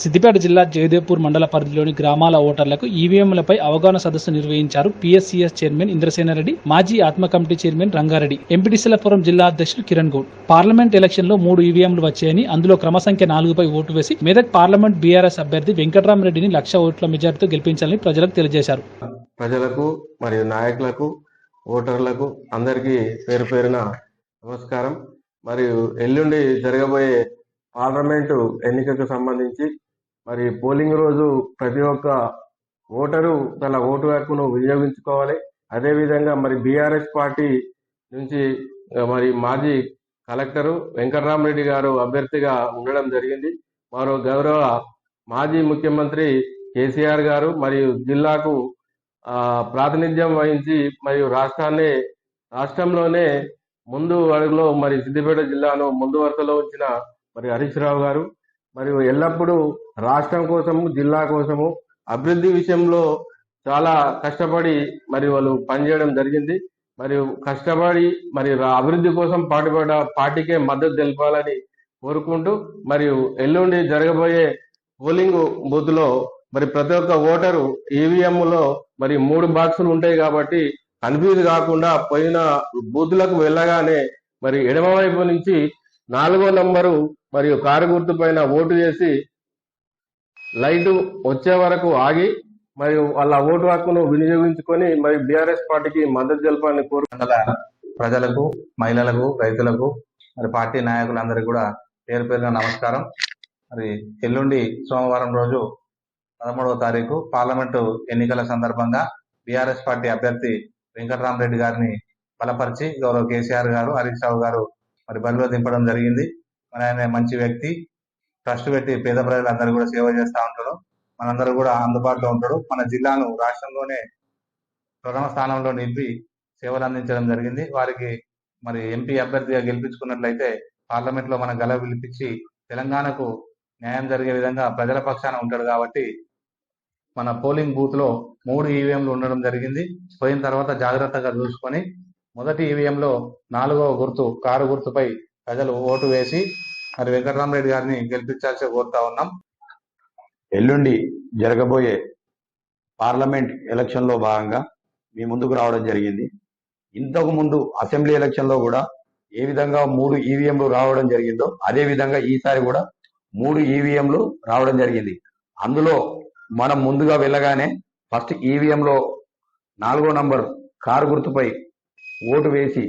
సిద్దిపేట జిల్లా జయదేవ్పూర్ మండల పరిధిలోని గ్రామాల ఓటర్లకు ఈవీఎంలపై అవగాహన సదస్సు నిర్వహించారు పిఎస్సిఎస్ చైర్మన్ ఇంద్రసేనారెడ్డి మాజీ ఆత్మ కమిటీ చైర్మన్ రంగారెడ్డి ఎంపీటీసీలపురం జిల్లా అధ్యక్షులు కిరణ్ గౌడ్. పార్లమెంట్ ఎలక్షన్లో మూడు ఈవీఎంలు వచ్చాయని అందులో క్రమ సంఖ్య నాలుగుపై ఓటు వేసి మెదక్ పార్లమెంట్ బీఆర్ఎస్ అభ్యర్థి వెంకట్రామరెడ్డిని లక్ష ఓట్ల మెజార్టీతో గెలిపించాలని ప్రజలకు తెలియజేశారు. ప్రజలకు మరియు నాయకులకు ఓటర్లకు అందరికీ పేరు పేరున నమస్కారం. మరియు ఎల్లుండి జరగబోయే పార్లమెంటు ఎన్నికకు సంబంధించి మరి పోలింగ్ రోజు ప్రతి ఒక్క ఓటరు తన ఓటు హక్కును వినియోగించుకోవాలి. అదేవిధంగా మరి బీఆర్ఎస్ పార్టీ నుంచి మరి మాజీ కలెక్టరు వెంకటరామరెడ్డి గారు అభ్యర్థిగా ఉండడం జరిగింది. మరో గౌరవ మాజీ ముఖ్యమంత్రి కేసీఆర్ గారు మరియు జిల్లాకు ప్రాతినిధ్యం వహించి మరియు రాష్ట్రాన్ని రాష్ట్రంలోనే ముందు అడుగులో మరి సిద్దిపేట జిల్లాను ముందు వరుసలో ఉంచిన మరి హరీష్ రావు గారు. మరియు ఎల్లప్పుడూ రాష్ట్రం కోసము జిల్లా కోసము అభివృద్ధి విషయంలో చాలా కష్టపడి మరి వాళ్ళు పనిచేయడం జరిగింది. మరియు కష్టపడి మరి అభివృద్ధి కోసం పాటుపడ పార్టీకే మద్దతు తెలపాలని కోరుకుంటూ మరియు ఎల్లుండి జరగబోయే పోలింగ్ బూత్లో మరి ప్రతి ఒక్క ఓటరు ఈవీఎం లో మరి మూడు బాక్సులు ఉంటాయి కాబట్టి కన్ఫ్యూజ్ కాకుండా పోయిన బూత్లకు వెళ్ళగానే మరి ఎడమవైపు నుంచి నాలుగో నంబరు మరియు కారు గుర్తు పైన ఓటు చేసి లైట్ వచ్చే వరకు ఆగి మరియు వాళ్ళ ఓటు హక్కును వినియోగించుకొని మరి బీఆర్ఎస్ పార్టీకి మద్దతు తెలపాలని కోరు ప్రజలకు మహిళలకు రైతులకు మరి పార్టీ నాయకులందరికీ కూడా పేరు పేరున నమస్కారం. మరి ఎల్లుండి సోమవారం రోజు పదమూడవ తారీఖు పార్లమెంటు ఎన్నికల సందర్భంగా బీఆర్ఎస్ పార్టీ అభ్యర్థి వెంకటరామరెడ్డి గారిని బలపరిచి గౌరవ కేసీఆర్ గారు హరీష్ రావు గారు మరి బరిలో దింపడం జరిగింది. మరి ఆయన మంచి వ్యక్తి. ట్రస్ట్ పెట్టి పేద ప్రజలందరూ కూడా సేవ చేస్తూ ఉంటాడు మనందరూ కూడా అందుబాటులో ఉంటాడు మన జిల్లాను రాష్ట్రంలోనే ప్రథమ స్థానంలో నిలిపి సేవలు అందించడం జరిగింది. వారికి మరి ఎంపీ అభ్యర్థిగా గెలిపించుకున్నట్లయితే పార్లమెంట్లో మన గల పిలిపించి తెలంగాణకు న్యాయం జరిగే విధంగా ప్రజల పక్షాన ఉంటాడు కాబట్టి మన పోలింగ్ బూత్లో మూడు ఈవీఎంలు ఉండడం జరిగింది. పోయిన తర్వాత జాగ్రత్తగా చూసుకొని మొదటి ఈవీఎంలో నాలుగవ గుర్తు కారు గుర్తుపై ప్రజలు ఓటు వేసి మరి వెంకటరామరెడ్డి గారిని గెలిపించాల్సి కోరుతా ఉన్నాం. ఎల్లుండి జరగబోయే పార్లమెంట్ ఎలక్షన్లో భాగంగా మీ ముందుకు రావడం జరిగింది. ఇంతకు ముందు అసెంబ్లీ ఎలక్షన్లో కూడా ఏ విధంగా మూడు ఈవీఎంలు రావడం జరిగిందో అదే విధంగా ఈసారి కూడా మూడు ఈవీఎంలు రావడం జరిగింది. అందులో మనం ముందుగా వెళ్ళగానే ఫస్ట్ ఈవీఎంలో నాలుగో నంబర్ కారు గుర్తుపై ఓటు వేసి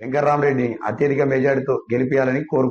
వెంకటరామరెడ్డిని అత్యధిక మెజారిటీతో గెలిపించాలని కోరు